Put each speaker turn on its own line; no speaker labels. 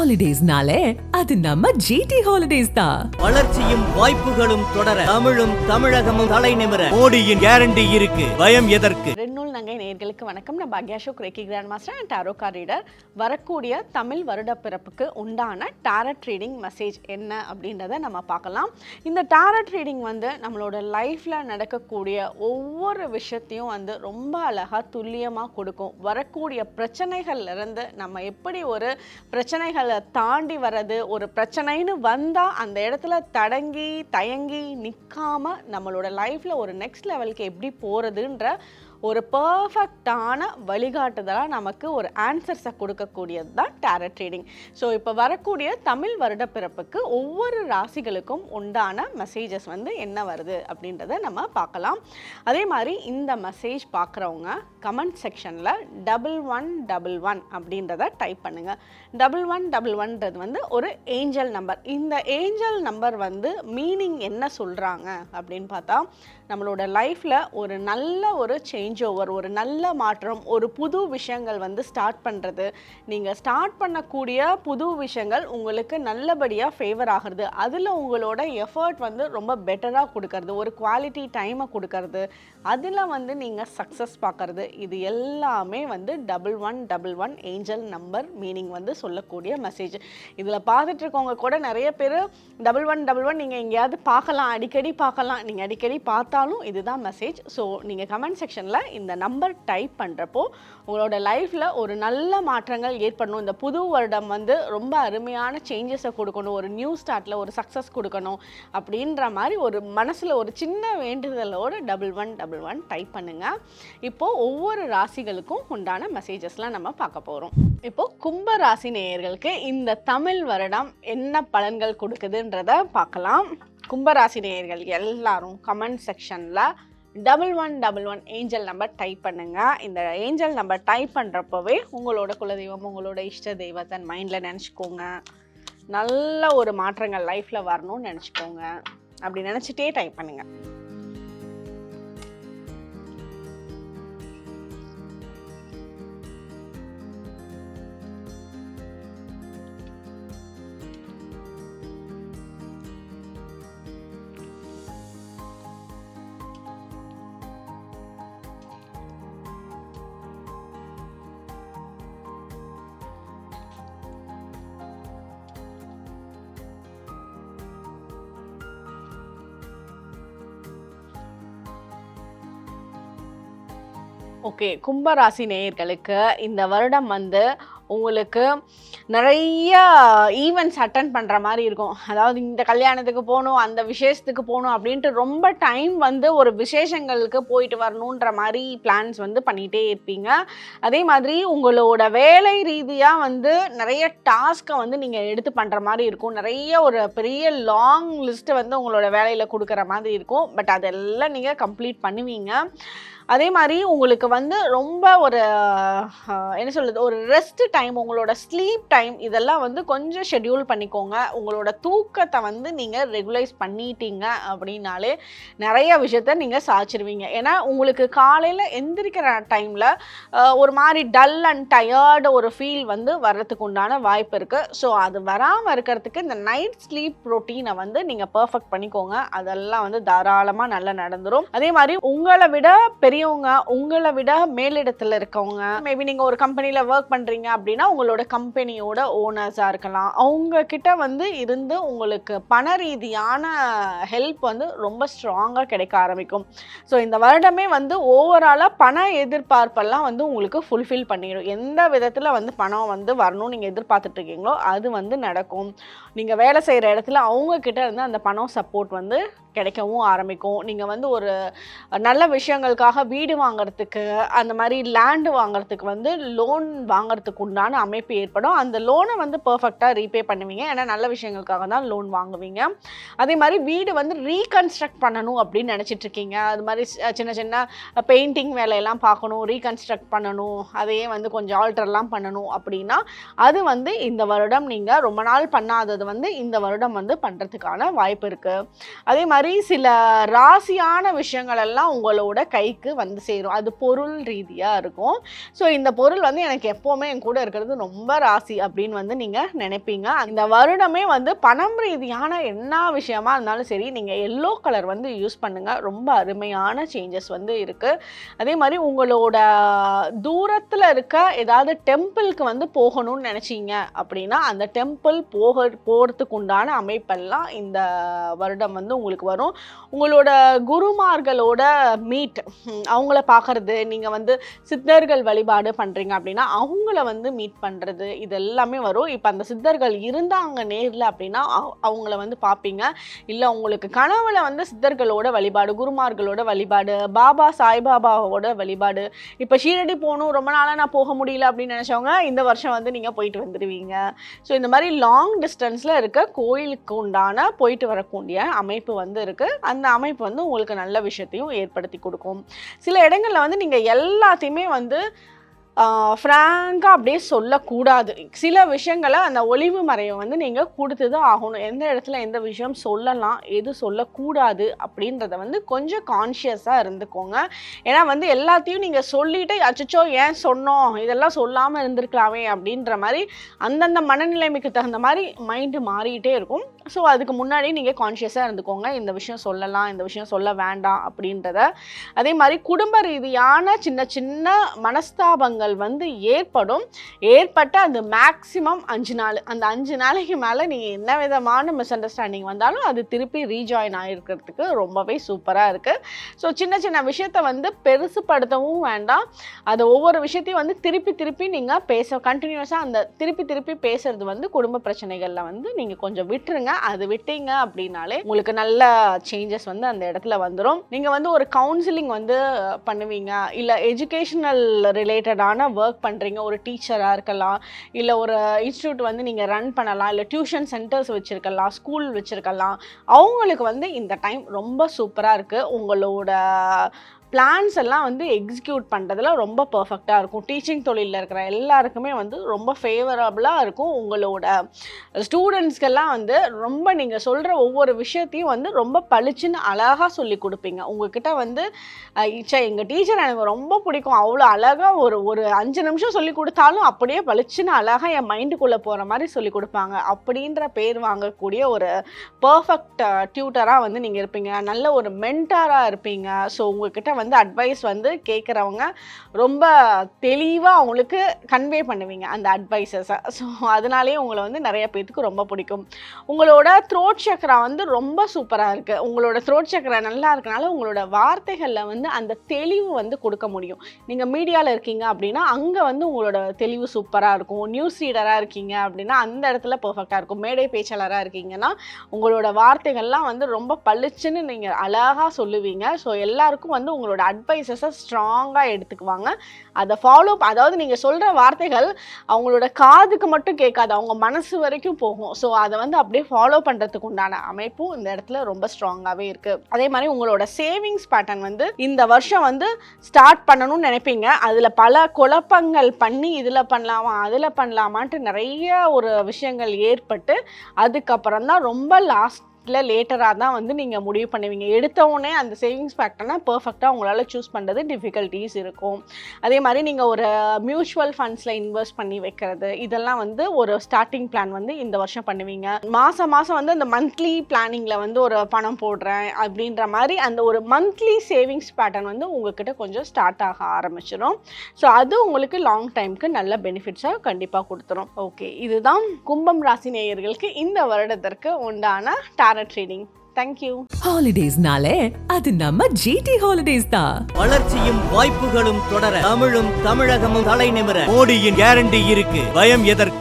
ஹாலிடேஸ்னாலே அது நம்ம ஜிடி ஹாலிடேஸ் தான்
வளர்ச்சியும் வாய்ப்புகளும் தொடர தமிழும் தமிழகமும் தலை நிமிர மோடியின் கேரண்டி இருக்கு. பயம் எதற்கு?
ரெட்நூல் நங்கை நேயர்களுக்கு வணக்கம். நான் பாக்யாஷோக் reiki grand master and tarot card reader வரக்கூடிய தமிழ் வருட பிறப்புக்கு உண்டான டாரட் ரீடிங் மெசேஜ் என்ன அப்படின்றத நம்ம பார்க்கலாம். இந்த டாரட் ரீடிங் வந்து நம்மளோட லைஃப்பில் நடக்கக்கூடிய ஒவ்வொரு விஷயத்தையும் வந்து ரொம்ப அழகாக துல்லியமாக கொடுக்கும். வரக்கூடிய பிரச்சனைகள்ல இருந்து நம்ம எப்படி ஒரு பிரச்சனைகளை தாண்டி வர்றது ஒரு பிரச்சனைன்னு வந்தால் அந்த இடத்துல தடங்கி தயங்கி நிற்காம நம்மளோட லைஃப்பில் ஒரு நெக்ஸ்ட் லெவலுக்கு எப்படி போகிறதுன்ற ஒரு பர்ஃபெக்டான வழிகாட்டுதலாக நமக்கு ஒரு ஆன்சர்ஸை கொடுக்கக்கூடியது தான் டேரட் ட்ரேடிங் ஸோ இப்போ வரக்கூடிய தமிழ் வருட பிறப்புக்கு ஒவ்வொரு ராசிகளுக்கும் உண்டான மெசேஜஸ் வந்து என்ன வருது அப்படின்றத நம்ம பார்க்கலாம். அதே மாதிரி இந்த மெசேஜ் பார்க்குறவங்க கமெண்ட் செக்ஷனில் டபுள் ஒன் டபுள் ஒன் அப்படின்றத டைப் பண்ணுங்கள் டபுள் ஒன் டபுள் ஒன்றது வந்து ஒரு ஏஞ்சல் நம்பர் இந்த ஏஞ்சல் நம்பர் வந்து மீனிங் என்ன சொல்கிறாங்க அப்படின்னு பார்த்தா நம்மளோட லைஃப்பில் ஒரு நல்ல ஒரு சேஞ்ச் ஓவர் ஒரு நல்ல மாற்றம் ஒரு புது விஷயங்கள் வந்து ஸ்டார்ட் பண்ணுறது நீங்கள் ஸ்டார்ட் பண்ணக்கூடிய புது விஷயங்கள் உங்களுக்கு நல்லபடியாக ஃபேவர் ஆகிறது. அதில் உங்களோட எஃபர்ட் வந்து ரொம்ப பெட்டராக கொடுக்கறது. ஒரு குவாலிட்டி டைமை கொடுக்கறது. அதில் வந்து நீங்கள் சக்ஸஸ் பார்க்கறது இது எல்லாமே வந்து double one double one angel number meaning வந்து சொல்லக்கூடிய மெசேஜ் இதில் பார்த்துட்டு இருக்கவங்க கூட நிறைய பேர் டபுள் ஒன் டபுள் ஒன் நீங்கள் எங்கேயாவது பார்க்கலாம் அடிக்கடி பார்க்கலாம். நீங்கள் அடிக்கடி பார்த்தாலும் இதுதான் மெசேஜ் ஸோ நீங்கள் கமெண்ட் செக்ஷனில் இந்த நம்பர் டைப் பண்ணுறப்போ உங்களோட லைஃப்பில் ஒரு நல்ல மாற்றங்கள் ஏற்படணும். இந்த புது வருடம் வந்து ரொம்ப அருமையான சேஞ்சஸை கொடுக்கணும். ஒரு நியூ ஸ்டார்ட்டில் ஒரு சக்ஸஸ் கொடுக்கணும் அப்படின்ற மாதிரி ஒரு மனசில் ஒரு சின்ன வேண்டுதலோடு double one double one type பண்ணுங்கள் இப்போது ஒவ்வொரு ராசிகளுக்கும் உண்டான மெசேஜஸ்லாம் நம்ம பார்க்க போகிறோம் இப்போது கும்ப ராசி நேயர்களுக்கு இந்த தமிழ் வருடம் என்ன பலன்கள் கொடுக்குதுன்றத பார்க்கலாம். கும்பராசி நேயர்கள் எல்லாரும் கமெண்ட் செக்ஷனில் double one double one angel number type பண்ணுங்கள் இந்த ஏஞ்சல் நம்பர் டைப் பண்ணுறப்பவே உங்களோட குலதெய்வம் உங்களோட இஷ்ட தெய்வத்தை மைண்டில் நினச்சிக்கோங்க. நல்ல ஒரு மாற்றங்கள் லைஃப்பில் வரணும்னு நினச்சிக்கோங்க. அப்படி நினச்சிட்டே டைப் பண்ணுங்கள் ஓகே கும்பராசி நேயர்களுக்கு இந்த வருடம் வந்து உங்களுக்கு நிறைய ஈவெண்ட்ஸ் அட்டன் பண்ணுற மாதிரி இருக்கும். அதாவது இந்த கல்யாணத்துக்கு போகணும் அந்த விசேஷத்துக்கு போகணும் அப்படின்ட்டு ரொம்ப டைம் வந்து ஒரு விசேஷங்களுக்கு போயிட்டு வரணுன்ற மாதிரி பிளான்ஸ் வந்து பண்ணிகிட்டே இருப்பீங்க. அதே மாதிரி உங்களோட வேலை ரீதியாக வந்து நிறைய டாஸ்க்கை வந்து நீங்கள் எடுத்து பண்ணுற மாதிரி இருக்கும். நிறைய ஒரு பெரிய லாங் லிஸ்ட்டு வந்து உங்களோட வேலையில் கொடுக்குற மாதிரி இருக்கும். பட் அதெல்லாம் நீங்கள் கம்ப்ளீட் பண்ணுவீங்க. அதே மாதிரி உங்களுக்கு வந்து ரொம்ப ஒரு என்ன சொல்கிறது ஒரு ரெஸ்ட் டைம் உங்களோட ஸ்லீப் டைம் இதெல்லாம் வந்து கொஞ்சம் ஷெட்யூல் பண்ணிக்கோங்க. உங்களோட தூக்கத்தை வந்து நீங்கள் ரெகுலைஸ் பண்ணிட்டீங்க அப்படின்னாலே நிறைய விஷயத்த நீங்கள் சாச்சிருவீங்க ஏன்னா உங்களுக்கு காலையில் எந்திரிக்கிற டைமில் ஒரு மாதிரி டல் அண்ட் டயர்டு ஒரு ஃபீல் வந்து வர்றதுக்கு உண்டான வாய்ப்பு இருக்குது ஸோ அது வராமல் இருக்கிறதுக்கு இந்த நைட் ஸ்லீப் ரொட்டீனை வந்து நீங்கள் பர்ஃபெக்ட் பண்ணிக்கோங்க. அதெல்லாம் வந்து தாராளமாக நல்லா நடந்துரும். அதே மாதிரி உங்களை விட பெரிய பெரியவங்க உங்களை விட மேலிடத்தில் இருக்கவங்க மேபி நீங்கள் ஒரு கம்பெனியில் ஒர்க் பண்ணுறீங்க அப்படின்னா உங்களோட கம்பெனியோட ஓனர்ஸாக இருக்கலாம். அவங்க கிட்ட வந்து இருந்து உங்களுக்கு பண ரீதியான ஹெல்ப் வந்து ரொம்ப ஸ்ட்ராங்காக கிடைக்க ஆரம்பிக்கும். ஸோ இந்த வருடமே வந்து ஓவராலாக பண எதிர்பார்ப்பெல்லாம் வந்து உங்களுக்கு ஃபுல்ஃபில் பண்ணிடும். எந்த விதத்தில் வந்து பணம் வந்து வரணும்னு நீங்கள் எதிர்பார்த்துட்டு இருக்கீங்களோ அது வந்து நடக்கும். நீங்கள் வேலை செய்கிற இடத்துல அவங்கக்கிட்ட இருந்து அந்த பணம் சப்போர்ட் வந்து கிடைக்கவும் ஆரம்பிக்கும். நீங்கள் வந்து ஒரு நல்ல விஷயங்களுக்காக வீடு வாங்கிறதுக்கு அந்த மாதிரி லேண்டு வாங்குறதுக்கு வந்து லோன் வாங்குறதுக்கு உண்டான அமைப்பு ஏற்படும். அந்த லோனை வந்து பர்ஃபெக்டாக ரீபே பண்ணுவீங்க. ஏன்னா நல்ல விஷயங்களுக்காக தான் லோன் வாங்குவீங்க. அதே மாதிரி வீடு வந்து ரீகன்ஸ்ட்ரக்ட் பண்ணணும் அப்படின்னு நினச்சிட்டு இருக்கீங்க. அது மாதிரி சின்ன சின்ன பெயிண்டிங் வேலையெல்லாம் பார்க்கணும் ரீகன்ஸ்ட்ரக்ட் பண்ணணும் அதையே வந்து கொஞ்சம் ஆல்டர்லாம் பண்ணணும் அப்படின்னா அது வந்து இந்த வருடம் நீங்கள் ரொம்ப நாள் பண்ணாதது வந்து இந்த வருடம் வந்து பண்ணுறதுக்கான வாய்ப்பு இருக்குது அதே மாதிரி மாதிரி சில ராசியான விஷயங்கள் எல்லாம் உங்களோட கைக்கு வந்து சேரும். அது பொருள் ரீதியாக இருக்கும். ஸோ இந்த பொருள் வந்து எனக்கு எப்போவுமே என் கூட இருக்கிறது ரொம்ப ராசி அப்படின்னு வந்து நீங்கள் நினைப்பீங்க. அந்த வருடமே வந்து பணம் ரீதியான என்ன விஷயமா இருந்தாலும் சரி நீங்கள் எல்லோ கலர் வந்து யூஸ் பண்ணுங்கள் ரொம்ப அருமையான சேஞ்சஸ் வந்து இருக்குது அதே மாதிரி உங்களோட தூரத்தில் இருக்க ஏதாவது டெம்பிளுக்கு வந்து போகணும்னு நினச்சிங்க அப்படின்னா அந்த டெம்பிள் போக போகிறதுக்கு உண்டான அமைப்பெல்லாம் இந்த வருடம் வந்து உங்களுக்கு வரும். உங்களோட குருமார்களோட மீட் அவங்கள பார்க்கறது நீங்கள் வந்து சித்தர்கள் வழிபாடு பண்ணுறீங்க அப்படின்னா அவங்கள வந்து மீட் பண்ணுறது இது எல்லாமே வரும். இப்போ அந்த சித்தர்கள் இருந்தாங்க நேரில் அப்படின்னா அவங்கள வந்து பார்ப்பீங்க இல்லை உங்களுக்கு கனவுல வந்து சித்தர்களோட வழிபாடு குருமார்களோட வழிபாடு பாபா சாய்பாபாவோட வழிபாடு இப்போ ஷீரடி போகணும் ரொம்ப நாளாக நான் போக முடியல அப்படின்னு நினச்சவங்க இந்த வருஷம் வந்து நீங்கள் போயிட்டு வந்துடுவீங்க ஸோ இந்த மாதிரி லாங் டிஸ்டன்ஸில் இருக்க கோயிலுக்கு உண்டான போயிட்டு வரக்கூடிய அமைப்பு வந்து இருக்குது அந்த அமைப்பு வந்து உங்களுக்கு நல்ல விஷயத்தையும் ஏற்படுத்தி கொடுக்கும். சில இடங்களில் வந்து நீங்கள் எல்லாத்தையுமே வந்து ஃப்ராங்காக அப்படியே சொல்லக்கூடாது. சில விஷயங்களை அந்த ஒளிவு மறைவை வந்து நீங்கள் கொடுத்து தான் ஆகணும். எந்த இடத்துல எந்த விஷயம் சொல்லலாம் எது சொல்லக்கூடாது அப்படின்றத வந்து கொஞ்சம் கான்ஷியஸாக இருந்துக்கோங்க. ஏன்னா வந்து எல்லாத்தையும் நீங்கள் சொல்லிட்டு அச்சச்சோ ஏன் சொன்னோம்? இதெல்லாம் சொல்லாமல் இருந்திருக்கலாமே அப்படின்ற மாதிரி அந்தந்த மனநிலைமைக்கு தகுந்த மாதிரி மைண்டு மாறிக்கிட்டே இருக்கும். ஸோ அதுக்கு முன்னாடி நீங்கள் கான்ஷியஸாக இருந்துக்கோங்க. இந்த விஷயம் சொல்லலாம் இந்த விஷயம் சொல்ல வேண்டாம் அப்படின்றத. அதே மாதிரி குடும்ப ரீதியான சின்ன சின்ன மனஸ்தாபங்கள் வந்து ஏற்படும். ஏற்பட்ட அது மேக்ஸிமம் அஞ்சு நாள் அந்த அஞ்சு நாளைக்கு மேலே நீங்கள் என்ன விதமான மிஸ் அண்டர்ஸ்டாண்டிங் வந்தாலும் அது திருப்பி ரீஜாயின் ஆகிருக்கிறதுக்கு ரொம்பவே சூப்பராக இருக்குது ஸோ சின்ன சின்ன விஷயத்த வந்து பெருசுப்படுத்தவும் வேண்டாம். அதை ஒவ்வொரு விஷயத்தையும் வந்து திருப்பி திருப்பி நீங்கள் பேச கண்டினியூஸாக அந்த திருப்பி திருப்பி பேசுறது வந்து குடும்ப பிரச்சனைகளில் வந்து நீங்கள் கொஞ்சம் விட்டுருங்க. அது விட்டீங்க அப்படின்னாலே உங்களுக்கு நல்ல சேஞ்சஸ் வந்து அந்த இடத்துல வந்துடும் நீங்கள் வந்து ஒரு கவுன்சிலிங் வந்து பண்ணுவீங்க. இல்லை எஜுகேஷனல் ரிலேட்டடான ஒர்க் பண்ணுறீங்க ஒரு டீச்சராக இருக்கலாம். இல்லை ஒரு இன்ஸ்டியூட் வந்து நீங்கள் ரன் பண்ணலாம். இல்லை டியூஷன் சென்டர்ஸ் வச்சுருக்கலாம். ஸ்கூல் வச்சுருக்கலாம். அவங்களுக்கு வந்து இந்த டைம் ரொம்ப சூப்பராக இருக்குது உங்களோட பிளான்ஸ் எல்லாம் வந்து எக்ஸிக்யூட் பண்ணுறதுல ரொம்ப பர்ஃபெக்டாக இருக்கும். டீச்சிங் தொழிலில் இருக்கிற எல்லாருக்குமே வந்து ரொம்ப ஃபேவரபுளாக இருக்கும். உங்களோட ஸ்டூடெண்ட்ஸ்க்கெல்லாம் வந்து ரொம்ப நீங்கள் சொல்கிற ஒவ்வொரு விஷயத்தையும் வந்து ரொம்ப பளிச்சுன்னு அழகாக சொல்லி கொடுப்பீங்க. உங்ககிட்ட வந்து சே எங்கள் டீச்சர் எனக்கு ரொம்ப பிடிக்கும். அவ்வளோ அழகாக ஒரு ஒரு அஞ்சு நிமிஷம் சொல்லி கொடுத்தாலும் அப்படியே பளிச்சுன்னு அழகாக என் மைண்டுக்குள்ளே போகிற மாதிரி சொல்லி கொடுப்பாங்க. அப்படின்ற பேர் வாங்கக்கூடிய ஒரு பர்ஃபெக்ட் டியூட்டராக வந்து நீங்கள் இருப்பீங்க. நல்ல ஒரு மென்டாராக இருப்பீங்க. ஸோ உங்ககிட்ட வந்து அட்வைஸ் வந்து கேட்குறவங்க ரொம்ப தெளிவாக அவங்களுக்கு கன்வே பண்ணுவீங்க அந்த அட்வைஸஸை ஸோ அதனாலேயே உங்களை வந்து நிறைய பேர்த்துக்கு ரொம்ப பிடிக்கும். உங்களோட த்ரோட் சக்கரா வந்து ரொம்ப சூப்பராக இருக்குது உங்களோட த்ரோட் சக்கரா நல்லா இருக்கனால உங்களோட வார்த்தைகளில் வந்து அந்த தெளிவு வந்து கொடுக்க முடியும். நீங்கள் மீடியாவில் இருக்கீங்க அப்படின்னா அங்கே வந்து உங்களோட தெளிவு சூப்பராக இருக்கும். நியூஸ் ரீடராக இருக்கீங்க அப்படின்னா அந்த இடத்துல பர்ஃபெக்டாக இருக்கும். மேடை பேச்சாளராக இருக்கீங்கன்னா உங்களோட வார்த்தைகள்லாம் வந்து ரொம்ப பளிச்சுன்னு நீங்கள் அழகாக சொல்லுவீங்க. ஸோ எல்லாருக்கும் வந்து உங்களோட அட்வைசஸை ஸ்ட்ராங்காக எடுத்துக்குவாங்க. அதை ஃபாலோ அதாவது நீங்கள் சொல்கிற வார்த்தைகள் அவங்களோட காதுக்கு மட்டும் கேட்காது அவங்க மனசு வரைக்கும் போகும். ஸோ அதை வந்து அப்படியே ஃபாலோ பண்ணுறதுக்கு உண்டான அமைப்பும் இந்த இடத்துல ரொம்ப ஸ்ட்ராங்காகவே இருக்குது அதே மாதிரி உங்களோட சேவிங்ஸ் பேட்டர்ன் வந்து இந்த வருஷம் வந்து ஸ்டார்ட் பண்ணணும்னு நினைப்பீங்க. அதில் பல குழப்பங்கள் பண்ணி இதில் பண்ணலாமா அதில் பண்ணலாமான்ட்டு நிறைய ஒரு விஷயங்கள் ஏற்பட்டு அதுக்கப்புறம் தான் ரொம்ப லாஸ்ட் இல்லை லேட்டராக தான் வந்து நீங்கள் முடிவு பண்ணுவீங்க. எடுத்த உடனே அந்த சேவிங்ஸ் பேக்டர்னா பர்ஃபெக்டாக உங்களால் சூஸ் பண்ணுறது டிஃபிகல்ட்டிஸ் இருக்கும். அதே மாதிரி நீங்கள் ஒரு மியூச்சுவல் ஃபண்ட்ஸில் இன்வெஸ்ட் பண்ணி வைக்கிறது இதெல்லாம் வந்து ஒரு ஸ்டார்டிங் பிளான் வந்து இந்த வருஷம் பண்ணுவீங்க. மாதம் மாதம் வந்து அந்த மந்த்லி பிளானிங்கில் வந்து ஒரு பணம் போடுறேன் அப்படின்ற மாதிரி அந்த ஒரு மந்த்லி சேவிங்ஸ் பேட்டர்ன் வந்து உங்ககிட்ட கொஞ்சம் ஸ்டார்ட் ஆக ஆரம்பிச்சிடும் ஸோ அது உங்களுக்கு லாங் டைம்க்கு நல்ல பெனிஃபிட்ஸாக கண்டிப்பாக கொடுத்துரும். ஓகே இதுதான் கும்பம் ராசி நேயர்களுக்கு இந்த வருடத்திற்கு உண்டான டாரட் ட்ரேடிங் தேங்க்யூ
ஹாலிடேஸ்னாலே அது நம்ம ஜிடி ஹாலிடேஸ் தான்.
வளர்ச்சியும் வாய்ப்புகளும் தொடர தமிழும் தமிழகமும் தலை நிமிர மோடியின் கேரண்டி இருக்கு. பயம் எதற்கு?